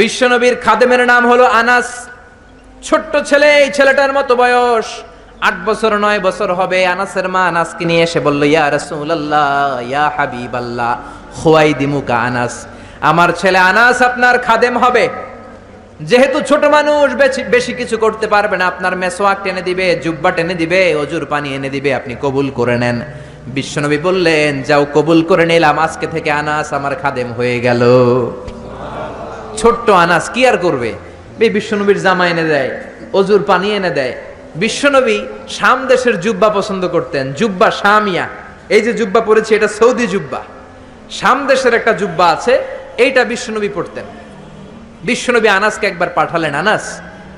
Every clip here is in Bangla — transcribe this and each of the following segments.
বিশ্বনবীর খাদেমের নাম হলো আনাস। ছোট্ট ছেলে, এই ছেলেটার মতো বয়স। আট বছর, নয় বছর হবে। আনাসের মা আনাসকে নিয়ে এসে বলল, ইয়া রাসূলুল্লাহ, ইয়া হাবিবাল্লাহ খোয়াই দিমুকা আনাস। আমার ছেলে আনাস আপনার খাদেম হবে। যেহেতু ছোট মানুষ বেশি কিছু করতে পারবে না। আপনার মেসোয়াক টেনে দিবে, জুব্বা টেনে দিবে, অজুর পানি এনে দিবে, আপনি কবুল করে নেন। বিশ্বনবী বললেন, যাও, কবুল করে নিলাম। আজকে থেকে আনাস আমার খাদেম হয়ে গেল। ছোট্ট আনাস, কি আর করবে? এই বিশ্বনবীর জামা এনে দেয়, অজুর পানি এনে দেয়। বিশ্বনবী শাম দেশের জুব্বা পছন্দ করতেন, জুব্বা শামিয়া। এই যে জুব্বা পরেছি, এটা সৌদি জুব্বা। শাম দেশের একটা জুব্বা আছে, এইটা বিশ্বনবী পড়তেন বিশ্বনবী আনাসকে একবার পাঠালেন, আনাস,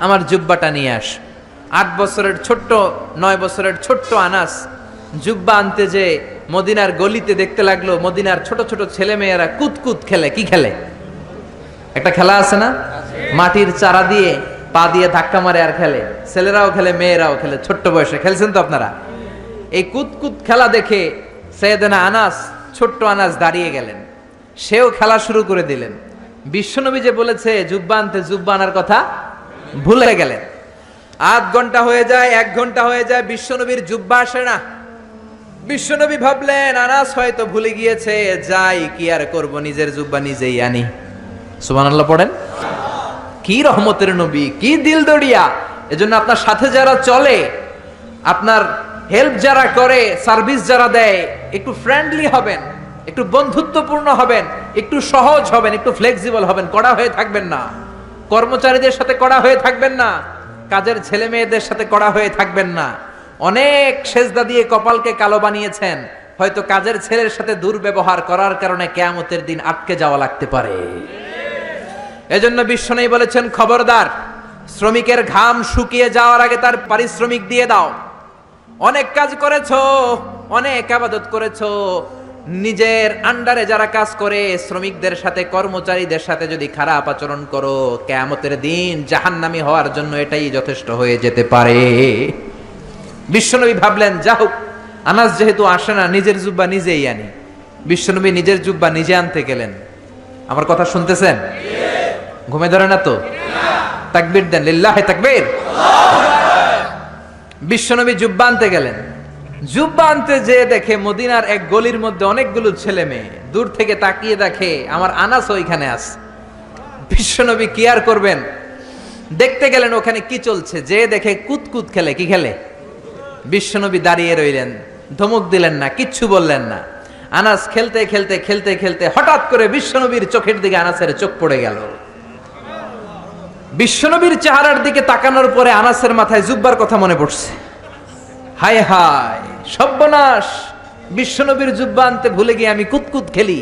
আমার জুব্বাটা নিয়ে আস। আট বছরের ছোট্ট, নয় বছরের ছোট্ট আনাস জুব্বা আনতে যে মদিনার গলিতে দেখতে লাগল, মদিনার ছোট ছোট ছেলে মেয়েরা কুতকুত খেলে, কি খেলে? একটা খেলা আছে না? মাটির চারা দিয়ে পা দিয়ে ধাক্কা মারে আর খেলে। ছেলেরাও খেলে, মেয়েরাও খেলে, ছোট্ট বয়সে। খেলছেন তো আপনারা? এই কুতকুত খেলা দেখে সৈয়দনা আনাস, ছোট্ট আনাস দাঁড়িয়ে গেলেন। সেও খেলা শুরু করে দিলেন। বিশ্বনবী যে বলেছে জুব্বা আনতে জুব্বা আনার কথা ভুলে গেলেন। আধ ঘণ্টা হয়ে যায়, এক ঘণ্টা হয়ে যায়, বিশ্বনবীর জুব্বা আসে না। বিশ্বনবী ভাবলেন, আনাস হয়তো ভুলে গিয়েছে, যাই, কি আর করব? নিজের জুব্বা নিজেই আনি। সুবহানাল্লাহ পড়েন। কি রহমতের নবী, কি দিল দড়িয়া। এজন্য আপনার সাথে যারা চলে, আপনার হেল্প যারা করে সার্ভিস যারা দেয়, একটু ফ্রেন্ডলি হবেন, একটু বন্ধুত্বপূর্ণ হবেন, একটু সহজ হবেন, একটু ফ্লেক্সিবল হবেন, কড়া হয়ে থাকবেন না। কর্মচারীদের সাথে কড়া হয়ে থাকবেন না, কাজের ছেলে মেয়েদের সাথে কড়া হয়ে থাকবেন না। অনেক সেজদা দিয়ে কপালকে কালো বানিয়েছেন, হয়তো কাজের ছেলের সাথে দুর্ব্যবহার করার কারণে কেয়ামতের দিন আটকে যাওয়া লাগতে পারে। এজন্য বিশ্বনেই বলেছেন খবরদার। শ্রমিকের ঘাম শুকিয়ে যাওয়ার আগে তার পারিশ্রমিক দিয়ে দাও। অনেক কাজ করেছ, অনেক আবাদত করেছ। নিজের আন্ডারে যারা কাজ করে, শ্রমিকদের সাথে, কর্মচারীদের সাথে যদি খারাপ আচরণ করো, কেয়ামতের দিন জাহান্নামি হওয়ার জন্য এটাই যথেষ্ট হয়ে যেতে পারে। বিশ্বনবী ভাবলেন যা হোক, আনাস যেহেতু আসে না, নিজের জুব্বা নিজেই আনি। বিশ্বনবী নিজের জুব্বা নিজে আনতে গেলেন। আমার কথা শুনতেছেন? ঘুমে ধরে না তো? তাকবীর দেন, লিল্লাহে তাকবীর। বিশ্বনবী জুব্বা আনতে গেলেন। জুব্বা আনতে যে দেখে মদিনার এক গলির মধ্যে অনেকগুলো ছেলে মেয়ে। দূর থেকে তাকিয়ে দেখে, আমার আনাস ওইখানে আস বিশ্বনবী কি আর করবেন? দেখতে গেলেন ওখানে কি চলছে? যে দেখে কুতকুত খেলে, কি খেলে? বিশ্বনবী দাঁড়িয়ে রইলেন, ধমক দিলেন না, কিচ্ছু বললেন না। আনাস খেলতে খেলতে খেলতে খেলতে হঠাৎ করে বিশ্বনবীর চোখের দিকে আনাসের চোখ পড়ে গেল। বিশ্বনবীর চেহারার দিকে তাকানোর পরে আনাসের মাথায় জুব্বার কথা মনে পড়ছে। হায় হায় সব্যনাশ বিশ্বনবীর জুব্বা আনতে ভুলে গিয়ে আমি কুতকুত খেলি।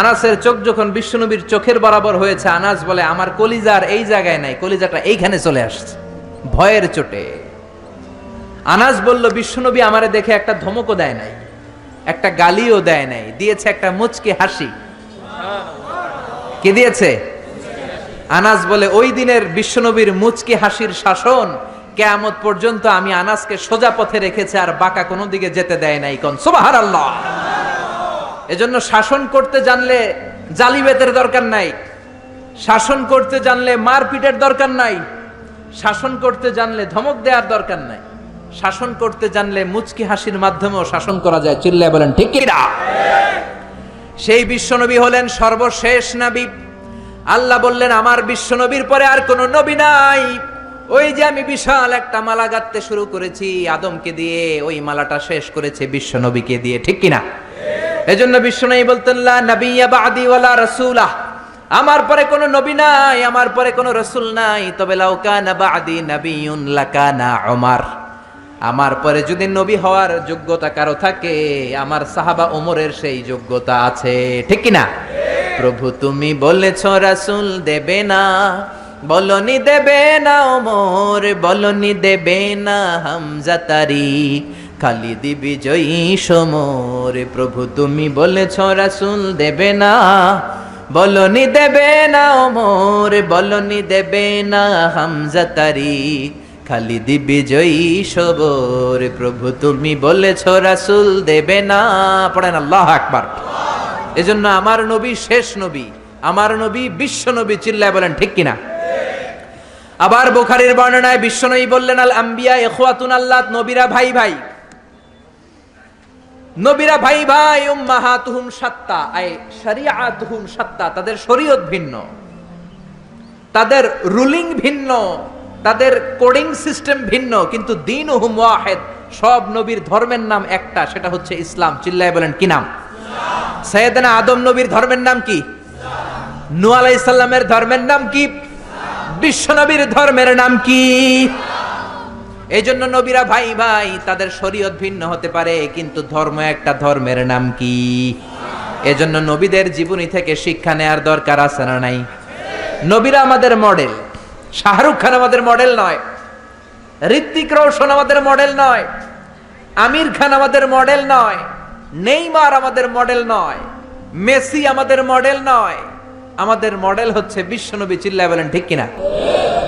আনাসের চোখ যখন বিশ্বনবীর চোখের বরাবর হয়েছে, আনাস বলে, আমার কলিজার এই জায়গায় নাই, কলিজাটা এইখানে চলে আসছে, ভয়ের চোটে। আনাস বলল, বিশ্বনবী আমারে দেখে একটা ধমকও দেয় নাই, একটা গালিও দেয় নাই, দিয়েছে একটা মুচকি হাসি। কে দিয়েছে? আনাস বলে, ওই দিনের বিশ্বনবীর মুচকি হাসির শাসন, কেয়ামত পর্যন্ত আমি আনাসকে সোজা পথে রেখেছে আর বাঁকা কোনো দিকে যেতে দেয় নাই কোন। আল্লাহ এজন্য শাসন করতে জানলে জালিবেতের দরকার নাই। শাসন করতে জানলে মারপিটের দরকার নাই। শাসন করতে জানলে ধমক দেওয়ার দরকার নাই। শাসন করতে জানলে মুচকি হাসির মাধ্যমেও শাসন করা যায়। চিল্লায় বলেন, ঠিক সেই বিশ্বনবী হলেন সর্বশেষ নবী আল্লাহ বললেন, আমার বিশ্বনবীর পরে আর কোনো নবী নাই। ওই যে আমি বিশাল একটা মালা গাঁথতে শুরু করেছি, আদমকে দিয়ে ওই মালাটা শেষ করেছে বিশ্বনবীকে দিয়ে, ঠিক কিনা? এজন্য বিশ্বনবী বলতেন, লা নাবিয়্যা বাদি ওয়ালা রাসূলা। আমার পরে কোনো নবী নাই, আমার পরে কোনো রসুল নাই। তবে লাউ কানা বাদি নাবিয়ুন লাকানা ওমর আমার পরে যদি নবী হওয়ার যোগ্যতা কারও থাকে, আমার সাহাবা ওমরের সেই যোগ্যতা আছে। ঠিক কিনা? প্রভু, তুমি বলেছ রাসূল দেবে না। বলনি দেবে না ওমর, বলনি দেবে না হামজা তারি, খালিদি বিজয়ী সমর। প্রভু, তুমি বলেছ রাসূল দেবে না। বলনি দেবে না ওমর, বলনি দেবে না হামজা তারি, খালিদি বিজয়ী সবর প্রভু, তুমি বলেছ রাসূল দেবে না। পড়েন আল্লাহ আকবার। এজন্য আমার নবী শেষ নবী, আমার নবী বিশ্ব নবী চিল্লায় বলেন, ঠিক কিনা? আবার বুখারীর বর্ণনায় বিশ্বনবী বললেন, আল আম্বিয়া ইখওয়াতুন আল্লাহ, নবীরা ভাই ভাই। নবীরা ভাই ভাই সাত্তা শরিয়াতুহুম সাত্তা, তাদের শরীয়ত ভিন্ন। তাদের রুলিং ভিন্ন, তাদের কোডিং সিস্টেম ভিন্ন, কিন্তু দিন ওয়াহেদ, সব নবীর ধর্মের নাম একটা, সেটা হচ্ছে ইসলাম, চিল্লায় বলেন, কি নাম? সৈয়দনা আদম নবীর ধর্মের নাম কি? নূ আলাইহিস সালামের ধর্মের নাম কি? বিশ্ব নবীর ধর্মের নাম কি? এই জন্য নবীরা ভাই ভাই তাদের শরীয়ত ভিন্ন হতে পারে, কিন্তু ধর্ম একটা ধর্মের নাম কি? এজন্য নবীদের জীবনী থেকে শিক্ষা নেয়ার দরকার আছে না নাই? নবীরা আমাদের মডেল শাহরুখ খান আমাদের মডেল নয়। ঋত্বিক রোশন আমাদের মডেল নয়। আমির খান আমাদের মডেল নয়। নেইমার আমাদের মডেল নয়, মেসি আমাদের মডেল নয়, আমাদের মডেল হচ্ছে বিশ্বনবী চিল্লা বলেন, ঠিক কিনা?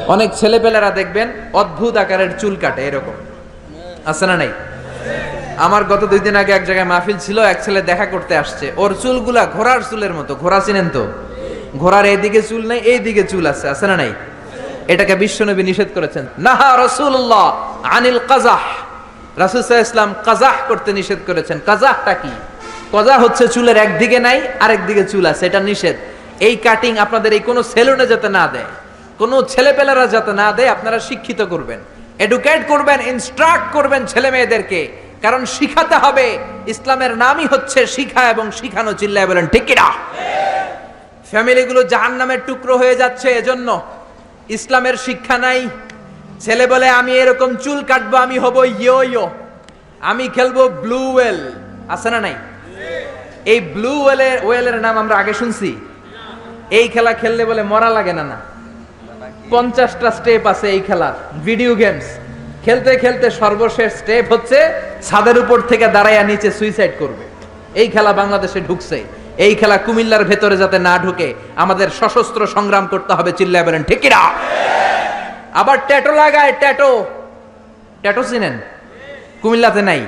অনেক ছেলেপেলেরা দেখবেন অদ্ভুত আকারের চুল কাটে এরকম। আছে না নাই? আমার গত দুই দিন আগে এক জায়গায় মাহফিল ছিল, এক ছেলে দেখা করতে আসছে। ওর চুলগুলা ঘোড়ার চুলের মতো, ঘোড়া চিনেন তো? ঘোড়ার এইদিকে চুল নেই, এইদিকে চুল আছে আছে না নাই? এটাকে বিশ্বনবী নিষেধ করেছেন। নাহা রসুল্লাহ আনিল কাজাহ রাসুল ইসলাম কাজাহ করতে নিষেধ করেছেন। কাজাহটা কি? কজা হচ্ছে চুলের একদিকে নাই আরেক দিকে চুল আছে, এটা নিষেধ। এই কাটিং আপনাদের এই কোনো সেলুনে যাতে না দেয়, কোনো ছেলেপেলেরা যাতে না দেয়, আপনারা শিক্ষিত করবেন। এডুকেট করবেন ইনস্ট্রাক্ট করবেন ছেলে মেয়েদেরকে কারণ শিখাতে হবে। ইসলামের নামই হচ্ছে শিখা এবং শিখানো চিল্লায় বলেন, ঠিক কিনা? ফ্যামিলিগুলো জাহান নামের টুকরো হয়ে যাচ্ছে, এজন্য ইসলামের শিক্ষা নাই ছেলে বলে, আমি এরকম চুল কাটবো, আমি হব ইয়ো ইয়ো আমি খেলব ব্লু ওয়েল। আছে না নাই? এই ব্লু ওয়েলের ওয়েলের নাম আমরা আগে শুনছি। এই খেলা খেললে বলে, মরা লাগে না না। পঞ্চাশটা স্টেপ আছে এই খেলার, ভিডিও গেমস। খেলতে খেলতে সর্বশেষ স্টেপ হচ্ছে, ছাদের উপর থেকে দাঁড়াইয়া নিচে সুইসাইড করবে। এই খেলা বাংলাদেশে ঢুকছে। এই খেলা কুমিল্লার ভেতরে যাতে না ঢুকে, আমাদের সশস্ত্র সংগ্রাম করতে হবে, চিল্লায় বলেন, ঠিক কিনা? আবার ট্যাটো লাগায়, ট্যাটো। ট্যাটো চিনেন? কুমিল্লাতে নাই।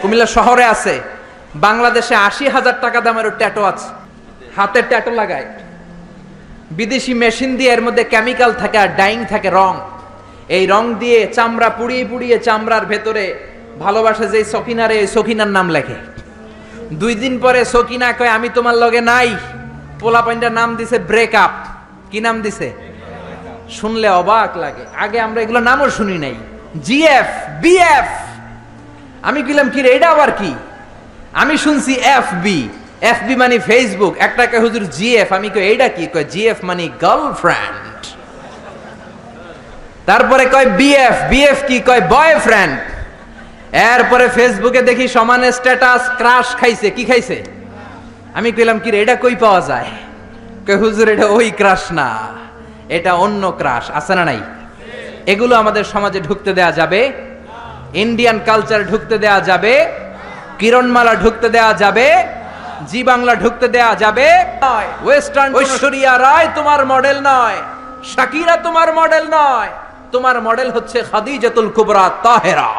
কুমিল্লা শহরে আছে। বাংলাদেশে আশি হাজার টাকা দামের ট্যাটো আছে। হাতে ট্যাটো লাগায়। বিদেশি মেশিন দিয়ে এর মধ্যে কেমিক্যাল থাকে আর ডাইং থাকে রং। এই রং দিয়ে চামড়া পুড়িয়ে পুড়িয়ে চামড়ার ভেতরে ভালোবাসে যে সকিনারে এই সকিনার নাম লেখে। দুই দিন পরে সকিনা কয়, আমি তোমার লগে নাই। পোলা পাইন্ডার নাম দিছে ব্রেক আপ কি নাম দিছে? শুনলে অবাক লাগে। আগে আমরা এগুলো নামও শুনি নাই। GF, BF. আমি কইলাম কি রে এটা আবার কি? আমি শুনছি এফ বি এফ বি মানে ফেসবুক। একটা কে হুজুর, জিএফ। আমি কই, এইটা কি? কয়, জিএফ মানে গার্লফ্রেন্ড। তারপরে কয়, বিএফ। বিএফ কি? কয়, বয়ফ্রেন্ড। এরপরে ফেসবুকে দেখি সমানে স্ট্যাটাস ক্রাশ খাইছে। কি খাইছে? আমি কইলাম কি রে এটা কই পাওয়া যায়? কয়, হুজুর, এটা ওই ক্রাশ না। এটা অন্য ক্রাশ আছে না নাই? এগুলো আমাদের সমাজে ঢুকতে দেয়া যাবে। ইন্ডিয়ান কালচার ঢুকতে দেয়া যাবে। কিরণমালা ঢুকতে দেয়া যাবে। জি বাংলা ঢুকতে দেয়া যাবে। ওয়েস্টার্ন ঐশ্বরিয়া রায় তোমার মডেল নয়। শাকিরা তোমার মডেল নয়। তোমার মডেল হচ্ছে খাদিজাতুল কুবরা তাহেরা।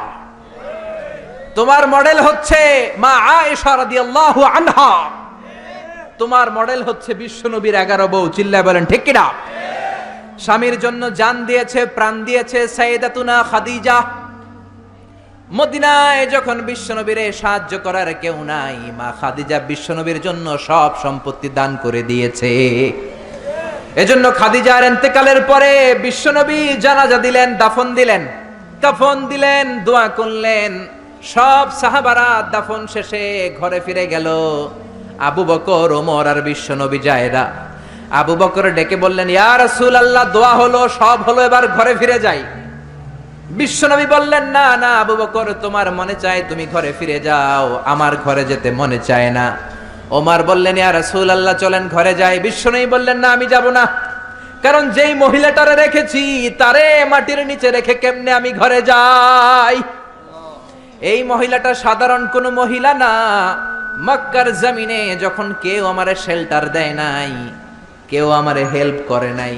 তোমার মডেল হচ্ছে মা আয়েশা রাদিয়াল্লাহু আনহা। তোমার মডেল হচ্ছে বিশ্বনবীর এগারো বউ, চিল্লায় বলেন, ঠিক কিনা? স্বামীর জন্য জান দিয়েছে, প্রাণ দিয়েছে সাইদাতুনা খাদিজা। মদিনায় যখন বিশ্বনবীরে সাহায্য করার কেউ নাই, মা খাদিজা বিশ্বনবীর জন্য সব সম্পত্তি দান করে দিয়েছে। এজন্য খাদিজার এন্তেকালের পরে বিশ্বনবী জানাজা দিলেন, দাফন দিলেন। কাফন দিলেন, দোয়া করলেন। সব সাহাবারা দাফন শেষে ঘরে ফিরে গেল। আবু বকর, ওমর আর বিশ্বনবী জায়দা আবু বকর ডেকে বললেন, ইয়া রাসূল আল্লাহ দোয়া হলো, সব হলো, এবার ঘরে ফিরে যাই। বিশ্বনবী বললেন, না না, আবু বকর, তোমার মনে চায় তুমি ঘরে ফিরে যাও, আমার ঘরে যেতে মনে চায় না। ওমার বললেন, ইয়া রাসূল আল্লাহ চলেন ঘরে যাই। বিশ্বনবী বললেন, না, আমি যাব না, কারণ যেই মহিলাটারে রেখেছি, তারে মাটির নিচে রেখে কেমনে আমি ঘরে যাই? এই মহিলাটা সাধারণ কোনো মহিলা না, মক্কার জমিনে যখন কেউ আমারে শেল্টার দেয় নাই কেউ আমারে হেল্প করে নাই।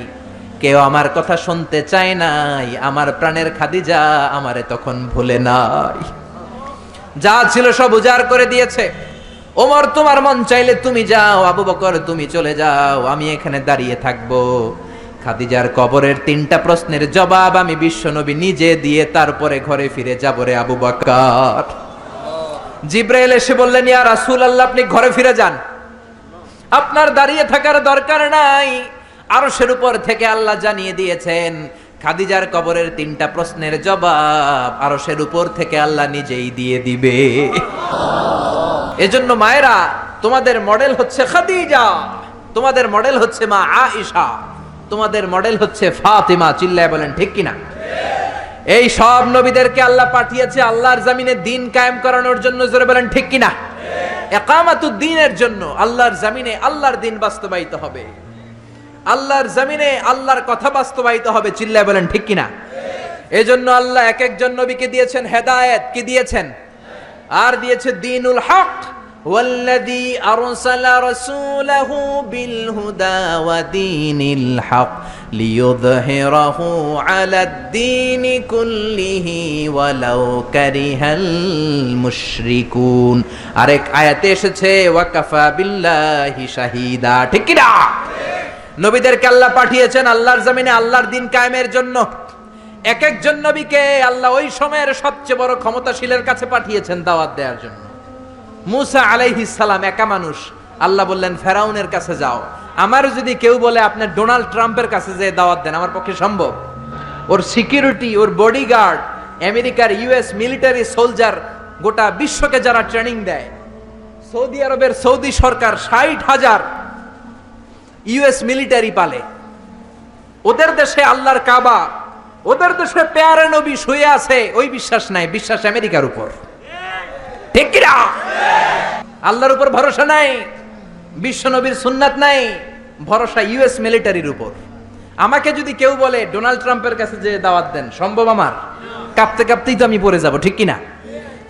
কেউ আমার কথা শুনতে চায় নাই। আমার প্রাণের খাদিজা আমারে তখন ভুলে নাই। যা ছিল সব উজাড় করে দিয়েছে। ওমর, তোমার মন চাইলে তুমি যাও। আবু বকর, তুমি চলে যাও। আমি এখানে দাঁড়িয়ে থাকব। খাদিজার কবরের তিনটা প্রশ্নের জবাব আমি বিশ্বনবী নিজে দিয়ে তারপরে ঘরে ফিরে যাব রে আবু বকর। জিব্রাইল এসে বললেন, ইয়া রাসূল আল্লাহ আপনি ঘরে ফিরে যান। আপনার দাঁড়িয়ে থাকার দরকার নাই। আরশের উপর থেকে আল্লাহ জানিয়ে দিয়েছেন, খাদিজার কবরের তিনটা প্রশ্নের জবাব আরশের উপর থেকে আল্লাহ নিজেই দিয়ে দিবে। এজন্য মায়েরা, তোমাদের মডেল হচ্ছে খাদিজা, তোমাদের মডেল হচ্ছে মা আয়েশা, তোমাদের মডেল হচ্ছে ফাতিমা, চিল্লায় বলেন ঠিক কিনা? এই সব নবীদেরকে আল্লাহ পাঠিয়েছে আল্লাহর জামিনে দিন কায়েম করানোর জন্য জোরে বলেন ঠিক কিনা একামাতুদ দিনের জন্য আল্লাহর জামিনে আল্লাহর দিন বাস্তবায়িত হবে আল্লাহর জমিনে আল্লাহর কথা বাস্তবায়িত হবে চিল্লায় বলেন ঠিক কিনা এজন্য আল্লাহ এক একজন নবীকে দিয়েছেন হেদায়েত কি দিয়েছেন আর দিয়েছে দিনুল হক والذي أرسل رسوله بالهدى ودين الحق ليظهره على الدين كله ولو كره المشركون আরেক আয়াতে এসেছে ওয়াকাফা বিল্লাহি শাহিদা ঠিক কি না নবীদেরকে আল্লাহ পাঠিয়েছেন আল্লাহর জমিনে আল্লাহর দিন কায়েমের জন্য এক একজন নবীকে আল্লাহ ওই সময়ের সবচেয়ে বড় ক্ষমতাশীলের কাছে পাঠিয়েছেন দাওয়াত দেওয়ার জন্য মুসা আলাইহিস সালাম একা মানুষ আল্লাহ বললেন, ফেরাউনের কাছে যাও। আমার যদি কেউ বলে আপনার ডোনাল্ড ট্রাম্পের কাছে যে দাওয়াত দেন, আমার পক্ষে সম্ভব। ওর সিকিউরিটি, ওর বডিগার্ড, আমেরিকার ইউএস মিলিটারি সোলজার গোটা বিশ্বকে যারা ট্রেনিং দেয়, সৌদি আরবের সৌদি সরকার ষাট হাজার ইউএস মিলিটারি পালে। ওদের দেশে আল্লাহর কাবা, ওদের দেশে পেয়ারে নবী শুয়ে আছে, ওই বিশ্বাস নাই, বিশ্বাস আমেরিকার উপর। ঠিক আল্লাহর উপর ভরসা নাই। বিশ্ব নবীর সুন্নাত নাই, ভরসা ইউএস মিলিটারির উপর। আমাকে যদি কেউ বলে, ডোনাল্ড ট্রাম্পের কাছে যে দাওয়াত দেন, সম্ভব আমার? কাঁপতে কাঁপতেই তো আমি পড়ে যাব, ঠিক কিনা?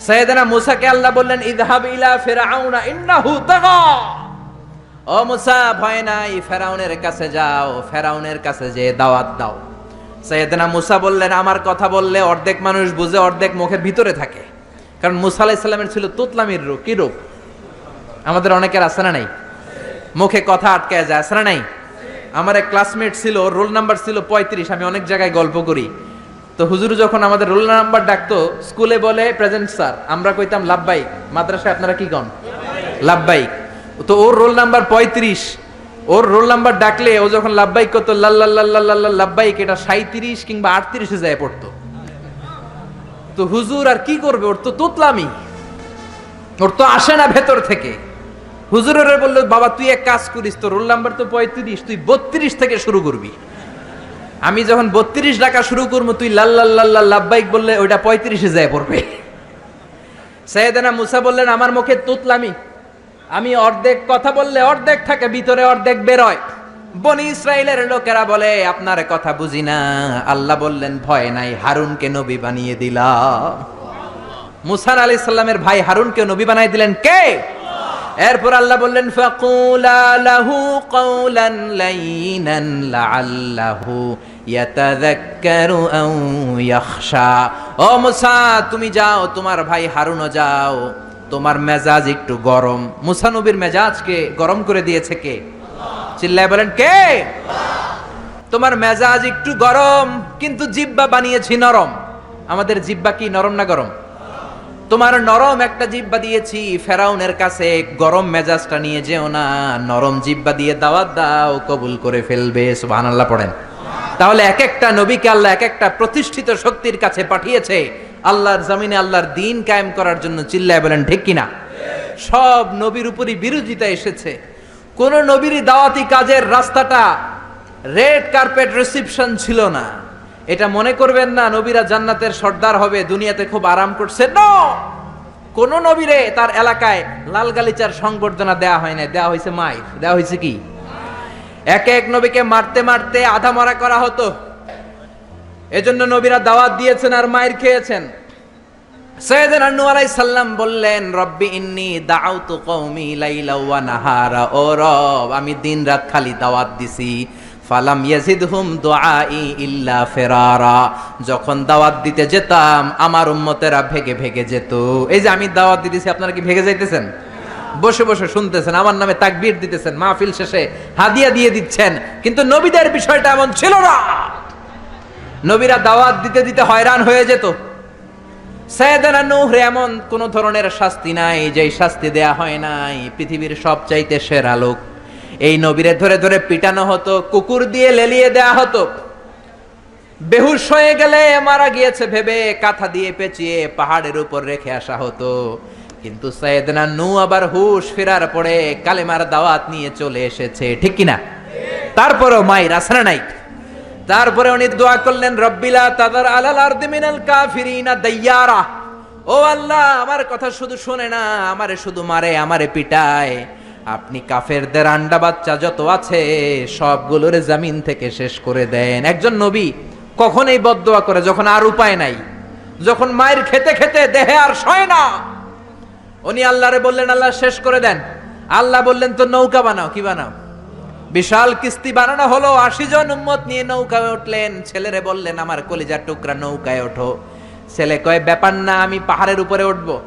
সৈয়দনা মুসাকে আল্লাহ বললেন ইদহাব ইলা ফিরআউনা ইন্নাহু তাগা। ও মুসা, ভয় নাই, ফেরাউনের কাছে যাও, ফেরাউনের কাছে যে দাওয়াত দাও। সৈয়দনা মুসা বললেন, আমার কথা বললে অর্ধেক মানুষ বুঝে, অর্ধেক মুখের ভিতরে থাকে। কারণ মুসা আলাইসাল্লামের ছিল তুতলামির রূপ, কি রূপ? আমাদের অনেকের আছে না নাই? মুখে কথা আটকায় যায়, আছে নাই? আমার এক ক্লাসমেট ছিল, ওর রোল নাম্বার ছিল পঁয়ত্রিশ, আমি অনেক জায়গায় গল্প করি। তো হুজুর যখন আমাদের রোল নাম্বার ডাকতো, স্কুলে বলে, প্রেজেন্ট স্যার। আমরা কইতাম লাভবাইক মাদ্রাসায় আপনারা কি কন? লাভবাইক তো ওর রোল নাম্বার পঁয়ত্রিশ। ওর রোল নাম্বার ডাকলে, ও যখন লাভবাইক করতো লাল্লাহ লাভবাইক এটা সাঁত্রিশ কিংবা আটত্রিশে যায় পড়তো। তো হুজুর আর কি করবে? ওর তো তোতলামি। ওর তো আসে না ভেতর থেকে। হুজুরের বলল, বাবা, তুই এক কাজ করিস তো রোল নাম্বার তো পঁয়ত্রিশ, তুই বত্রিশ থেকে শুরু করবি। আমি যখন বত্রিশ ডাকা শুরু করব, তুই লাল্লাহ লাভবাইক বললে ওইটা পঁয়ত্রিশে যায় পড়বে। সৈয়দানা মুসা বললেন, আমার মুখে তুতলামি। আমি অর্ধেক কথা বললে অর্ধেক থাকে, ভিতরে অর্ধেক বেরোয়। বনি ইসরায়েলের লোকেরা বলে, আপনার কথা বুঝি না। আল্লাহ বললেন, ভয় নাই, হারুনকে নবী বানিয়ে দিলাম। মুসার আলী সাল্লামের ভাই হারুনকে নবী বানিয়ে দিলেন কে? এরপর আল্লাহ বললেন, ফাকুলা লাহু লাইনান লাআল্লাহু ইয়াতাযাক্কারু আও ইয়াখশা। ও মুসা, তুমি যাও, তোমার ভাই হারুনও যাও। তোমার মেজাজ একটু গরম। মুসা নবীর মেজাজকে গরম করে দিয়েছে কে? চিল্লায় বলেন, কে? তোমার মেজাজ একটু গরম, কিন্তু জিব্বা বানিয়েছি নরম। আমাদের জিব্বা কি, নরম না গরম? তোমার নরম একটা জিব্বা দিয়েছি, ফেরাউনের কাছে গরম মেজাজটা নিয়ে যেও না, নরম জিব্বা দিয়ে দাওয়াত দাও, কবুল করে ফেলবে, সুবহানাল্লাহ পড়েন। তাহলে এক একটা নবীকে আল্লাহ এক একটা প্রতিষ্ঠিত শক্তির কাছে পাঠিয়েছে, আল্লাহর জমিনে আল্লাহর দিন কায়েম করার জন্য চিল্লায় বলেন, ঠিক কিনা সব নবীর উপরই বিরোধিতা এসেছে। কোন নবীরই দাওয়াতি কাজের রাস্তাটা রেড কার্পেট রিসিপশন ছিল না। এটা মনে করবেন না, নবীরা জান্নাতের সর্দার হবে, দুনিয়াতে খুব আরাম করছে। নো কোন নবীরে তার এলাকায় লাল গালিচার সংবর্ধনা দেয়া হয় না দেয়া হয়েছে মাই, দেয়া হয়েছে কি? এক এক নবীকে মারতে মারতে আধা মারা করা হতো। এজন্য নবীরা দাওয়াত দিয়েছেন আর মায়ের খেয়েছেন। সৈয়দনা নূহ আলাইহিস সালাম বললেন, রব্বি ইন্নী দাউতু কওমি লাইলা ও রব, আমি দিন রাত খালি দাওয়াত দিছি। ফালাম দুআই ইল্লা ফিরারা। যখন দাওয়াত দিতে যেতাম, আমার উম্মতেরা ভেগে ভেগে যেত। এই যে আমি দাওয়াত দিতেছি, আপনারা কি ভেগে যাইতেছেন? বসে বসে শুনতেছেন, আমার নামে তাকবীর দিতেছেন, মাহফিল শেষে হাদিয়া দিয়ে দিচ্ছেন। কিন্তু নবীদের বিষয়টা এমন ছিল না। নবীরা দাওয়াত দিতে দিতে হয়রান হয়ে যেত। সৈয়দনা নূহরে এমন কোন ধরনের শাস্তি নাই, যেই শাস্তি দেয়া হয় নাই। পৃথিবীর সবচাইতে সেরা লোক এই নবীরে ধরে ধরে পিটানো হতো, কুকুর দিয়ে লেলিয়ে দেয়া হতো। বেহুশ হয়ে গেলে মারা গিয়েছে ভেবে কাঁথা দিয়ে পেঁচিয়ে পাহাড়ের উপর রেখে আসা হতো। কিন্তু সৈয়দনা নু আবার হুশ ফেরার পরে কালেমার দাওয়াত নিয়ে চলে এসেছে, ঠিক কিনা? তারপরেও মাই রাসনা নাই। তারপরে উনি দোয়া করলেন, রব্বিলা তাদার আলাল আরদি মিনাল কাফিরিনা দাইয়ারা। ও আল্লাহ, আমার কথা শুধু শুনে না, আমারে শুধু মারে, আমারে পিটায়। আপনি কাফেরদের আন্ডা বাচ্চা যত আছে, সবগুলোরে জামিন থেকে শেষ করে দেন। একজন নবী কখন এই বদদোয়া করে, যখন আর উপায় নাই, যখন মায়ের খেতে খেতে দেহে আর সয় না, উনি আল্লাহরে বললেন, আল্লাহ, শেষ করে দেন। আল্লাহ বললেন তো নৌকা বানাও। কি বানাও? বিশাল কিস্তি বানানো হলো, আশি জন উম্মত নিয়ে নৌকায় উঠলেন। ছেলেরে বললেন, আমার কলিজার টুকরা নৌকায় ওঠো। ছেলে কয়, ব্যাপার না, আমি পাহাড়ের উপরে উঠব।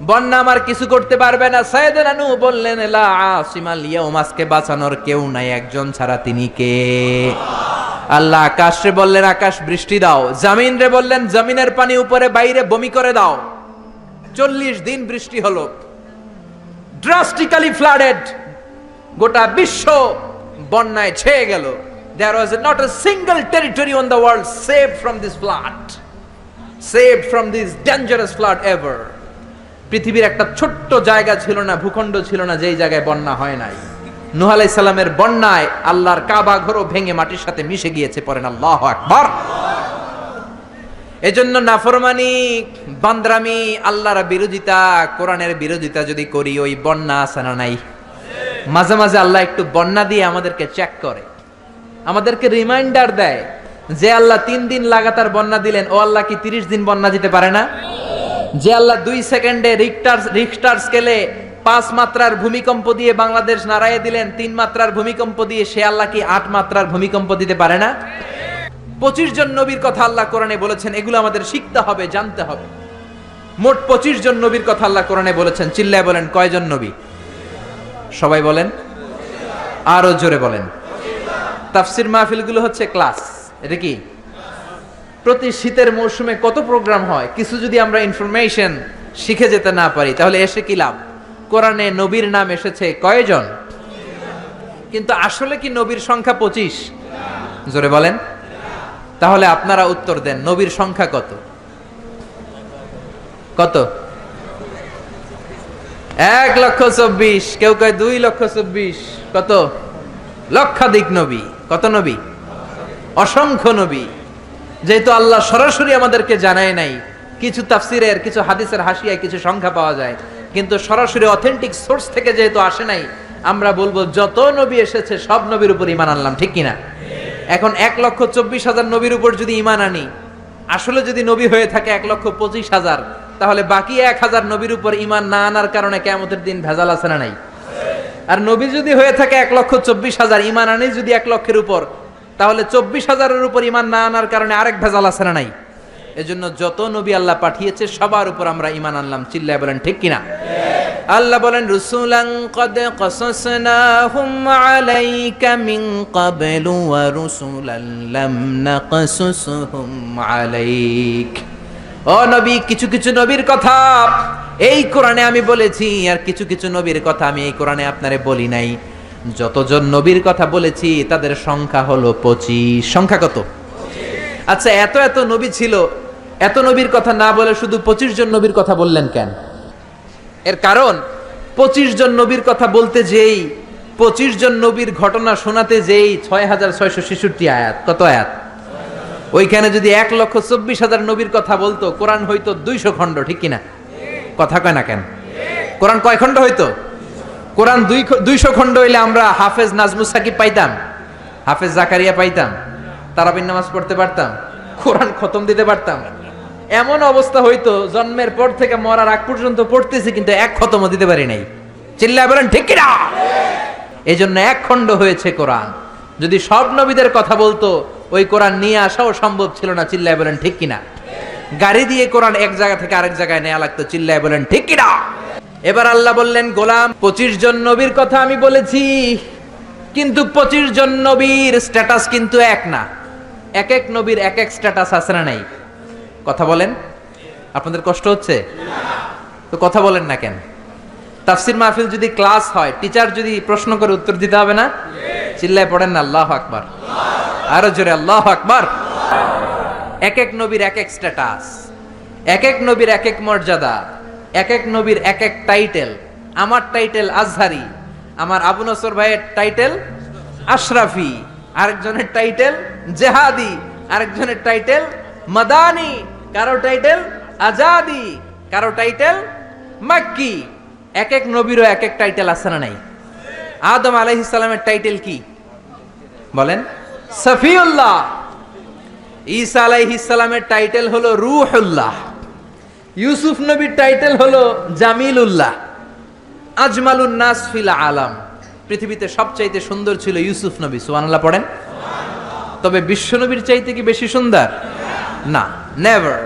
বন্যা আমার কিছু করতে পারবে না। সাইয়েদনা নূহ বললেন, লা আসিমাল ইয়াউমাসকে বাঁচানোর কেউ নাই, একজন ছাড়া তিনি কে? আল্লাহ আকাশে বললেন, আকাশ, বৃষ্টি দাও। জামিন রে বললেন, জমিনের পানি উপরে, বাইরে বমি করে দাও। চল্লিশ দিন বৃষ্টি হলো। ড্রাস্টিক্যালি ফ্লাডেড গোটা বিশ্ব বন্যায় ছেয়ে গেল। There was not a single territory on the world save from this flood save from this dangerous flood ever পৃথিবীর একটা ছোট্ট জায়গা ছিল না, ভূখণ্ড ছিল না, যেই জায়গায় বন্যা হয় নাই। নুহ আলাই সালামের বন্যায় আল্লাহর কাবা ঘরও ভেঙে মাটির সাথে মিশে গিয়েছে পরেন আল্লাহ আকবার। এজন্য নাফরমানি, বান্দ্রামি, আল্লাহর বিরোধিতা, কোরআনের বিরোধিতা যদি করি, ওই বন্যা আছে না নাই? মাঝে মাঝে আল্লাহ একটু বন্যা দিয়ে আমাদেরকে চেক করে। আমাদেরকে রিমাইন্ডার দেয় যে আল্লাহ তিন দিন লাগাতার বন্যা দিলেন, ও আল্লাহ কি তিরিশ দিন বন্যা দিতে পারে না? যে আল্লাহ দুই সেকেন্ডে রিক্টার রিক্টার স্কেলে পাঁচ মাত্রার ভূমিকম্প দিয়ে বাংলাদেশ নাড়াইয়ে দিলেন, তিন মাত্রার ভূমিকম্প দিয়ে সে আল্লাহ কি আট মাত্রার ভূমিকম্প দিতে পারে না? পঁচিশ জন নবীর কথা আল্লাহ কোরআনে বলেছেন, এগুলো আমাদের শিখতে হবে, জানতে হবে। মোট পঁচিশ জন নবীর কথা আল্লাহ কোরআনে বলেছেন, চিল্লায় বলেন, কয়জন নবী? সবাই বলেন? আরও জোরে বলেন। তাফসির মাহফিলগুলো হচ্ছে ক্লাস এটা কি? প্রতি শীতের মৌসুমে কত প্রোগ্রাম হয়? কিছু যদি আমরা ইনফরমেশন শিখে যেতে না পারি, তাহলে এসে কি লাভ? কোরআনে নবীর নাম এসেছে কয়জন? কিন্তু আসলে কি নবীর সংখ্যা পঁচিশ? জোরে বলেন। তাহলে আপনারা উত্তর দেন, নবীর সংখ্যা কত? কত? এক লক্ষ চব্বিশ, কেউ কয় দুই লক্ষ চব্বিশ, কত? লক্ষাধিক নবী, কত নবী? অসংখ্য নবী। যেহেতু আল্লাহ সরাসরি আমাদেরকে জানায় নাই, কিছু তাফসিরের, কিছু হাদিসের হাসিয়ায় কিছু সংখ্যা পাওয়া যায়, কিন্তু সরাসরি অথেন্টিক সোর্স থেকে যেহেতু আসে নাই, আমরা বলব যত নবী এসেছে, সব নবীর উপর ইমান আনলাম, ঠিক কিনা? এখন এক লক্ষ চব্বিশ হাজার নবীর উপর যদি ইমান আনি, আসলে যদি নবী হয়ে থাকে এক লক্ষ পঁচিশ হাজার, তাহলে বাকি এক হাজার নবীর উপর ইমান না আনার কারণে কেমতের দিন ভেজাল আছে না নাই? আর নবী যদি হয়ে থাকে এক লক্ষ চব্বিশ হাজার ইমান আনি যদি এক লক্ষের উপর তাহলে চব্বিশ হাজারের উপর ইমান না আনার কারণে আরেক ভেজাল আছে না নাই? এজন্য যত নবী আল্লাহ পাঠিয়েছে, সবার উপর আমরা ইমান আনলাম। চিল্লায় বলেন, ঠিক কিনা? আল্লাহ বলেন, রুসুলান কদ কসাসনাহুম আলাইকা মিন ক্বাবলু ওয়া রুসুলান লাম নাকসুসহুম আলাইক। ও নবী, কিছু কিছু নবীর কথা এই কোরআনে আমি বলেছি, আর কিছু কিছু নবীর কথা আমি এই কোরআনে আপনারে বলি নাই। যতজন নবীর কথা বলেছি, তাদের সংখ্যা হলো পঁচিশ। সংখ্যা কত? আচ্ছা এত এত নবী ছিল, এত নবীর কথা না বলে শুধু পঁচিশ জন নবীর কথা বললেন কেন? এর কারণ, পঁচিশ জন নবীর কথা বলতে যেই, পঁচিশ জন নবীর ঘটনা শোনাতে যেই ছয় হাজার ছয়শো ছেষট্টি আয়াত। কত আয়াত? ওইখানে যদি এক লক্ষ চব্বিশ হাজার নবীর কথা বলতো, কোরআন হইতো দুইশো খণ্ড, ঠিক কিনা? কথা কয় না কেন? কোরআন কয় খণ্ড হইতো? কোরআন দুই দুইশো খণ্ড হইলে আমরা হাফেজ নাজমুস সাকিব পাইতাম, হাফেজ জাকারিয়া পাইতাম, তারাবিন নামাজ পড়তে পারতাম, কোরআন খতম দিতে পারতাম। এমন অবস্থা হইতো, জন্মের পর থেকে মরার আগ পর্যন্ত পড়তেছি কিন্তু এক খতমও দিতে পারি নাই। চিল্লায় বলেন, ঠিক কিনা? এই জন্য এক খণ্ড হয়েছে কোরআন। যদি সব নবীদের কথা বলতো, ওই কোরআন নিয়ে আসাও সম্ভব ছিল না, চিল্লায় বলেন, ঠিক কিনা? গাড়ি দিয়ে কোরআন এক জায়গা থেকে আরেক জায়গায় নেওয়া লাগতো, চিল্লায় বলেন, ঠিক কিনা? এবার আল্লাহ বললেন, গোলাম, পঁচিশ জন নবীর কথা আমি বলেছি, কিন্তু পঁচিশ জন নবীর স্ট্যাটাস কিন্তু এক না। এক এক নবীর এক এক স্ট্যাটাস আছে না নাই? কথা বলেন। আপনাদের কষ্ট হচ্ছে? তো কথা বলেন না কেন? তাফসির মাহফিল যদি ক্লাস হয় টিচার যদি প্রশ্ন করে উত্তর দিতে হবে না? চিল্লায় পড়েন না, আল্লাহ আকবার। আরও জোরে, আল্লাহ আকবার। এক এক নবীর এক এক স্ট্যাটাস এক এক নবীর এক এক মর্যাদা। এক এক নবীর এক এক টাইটেল আমার টাইটেল আজহারি, আমার আবু নসর ভাইয়ের টাইটেল আশরাফি, আরেকজনের টাইটেল জেহাদি, আরেকজনের টাইটেল মাদানি, কারও টাইটেল আজাদি, কারও টাইটেল মাক্কি। এক এক নবীরও এক এক টাইটেল আছে না নাই? আদম আলাইহিস সালামের টাইটেল কি? বলেন, সফিউল্লাহ। ঈসা আলাইহিস সালামের টাইটেল হলো রূহুল্লাহ। ইউসুফ নবীর টাইটেল হলো জামিলুল্লাহ, আজমালুন নাস ফিল আলাম। পৃথিবীতে সবচাইতে সুন্দর ছিল ইউসুফ নবী, সুবহানাল্লাহ পড়েন। তবে বিশ্ব নবীর চাইতে কি বেশি সুন্দর? না never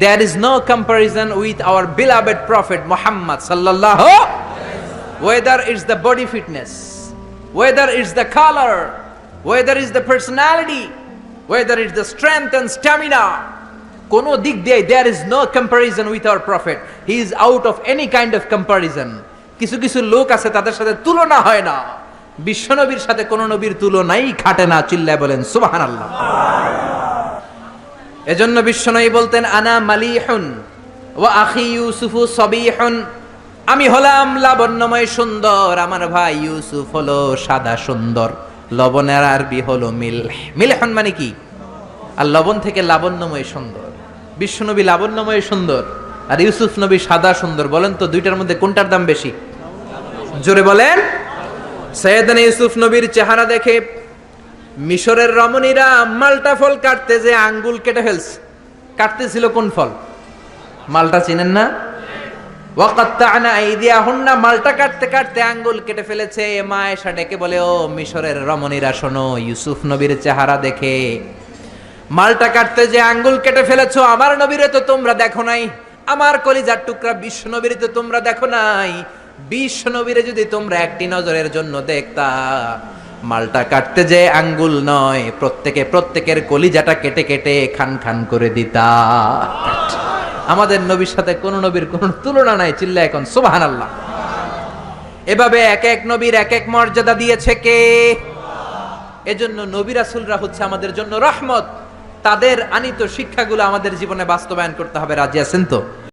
there is no comparison with our beloved prophet Muhammad সাল্লাল্লাহু ওয়েদার it's the body fitness, whether it's the color, whether it's the personality, whether it's the strength and stamina কোন দিক দিয়ে there is no comparison with our prophet he is out of any kind of comparison কিছু কিছু লোক আছে, তাদের সাথে তুলনা হয় না। বিশ্বনবীর সাথে কোন নবীর তুলনাই খাটে না, চিল্লায় বলেন, সুবহানাল্লাহ। এজন্য বিশ্বনবী বলতেন, আনা মালিহুন ওয়া আখি ইউসুফু সবিহুন। আমি হলাম লাবণ্যময় সুন্দর, আমার ভাই ইউসুফ হলো সাদা সুন্দর। লবণের আরবি হলো মিল মিলহন মানে কি? আর লবণ থেকে লাবণ্যময় সুন্দর। বিশ্বনবী লাবণ্যময় সুন্দর আর ইউসুফ নবী সাদা সুন্দর। বলেন তো দুইটার মধ্যে কোনটার দাম বেশি? জোরে বলেন। সৈয়দান ইউসুফ নবীর চেহারা দেখে মিশরের রমণীরা মালটা ফল কাটতে যে আঙ্গুল কেটে ফেলছে। কাটতেছিল কোন ফল? মালটা চিনেন না? মালটা কাটতে কাটতে আঙ্গুল কেটে ফেলেছে। মা এসা ডেকে বলে, ও মিশরের রমণীরা, শোনো, ইউসুফ নবীর চেহারা দেখে মালটা কাটতে যে আঙ্গুল কেটে ফেলেছো, আমার নবীরে তো তোমরা দেখো নাই। আমার কলিজার টুকরা বিশ্ব নবীরে তো তোমরা দেখো নাই। বিশ্ব নবীরে যদি তোমরা একটি নজরের জন্য দেখতা, মালটা কাটতে যে আঙ্গুল নয়, প্রত্যেকে প্রত্যেকের কলিজাটা কেটে কেটে খান খান করে দিতা। আমাদের নবীর সাথে কোন নবীর কোন তুলনা নাই, চিল্লা এখন সুবাহান আল্লাহ এভাবে এক এক নবীর এক এক মর্যাদা দিয়েছে কে? এজন্য নবী রাসূলরা হচ্ছে আমাদের জন্য রহমত। তাদের আনিত শিক্ষাগুলো আমাদের জীবনে বাস্তবায়ন করতে হবে। রাজি আছেন তো?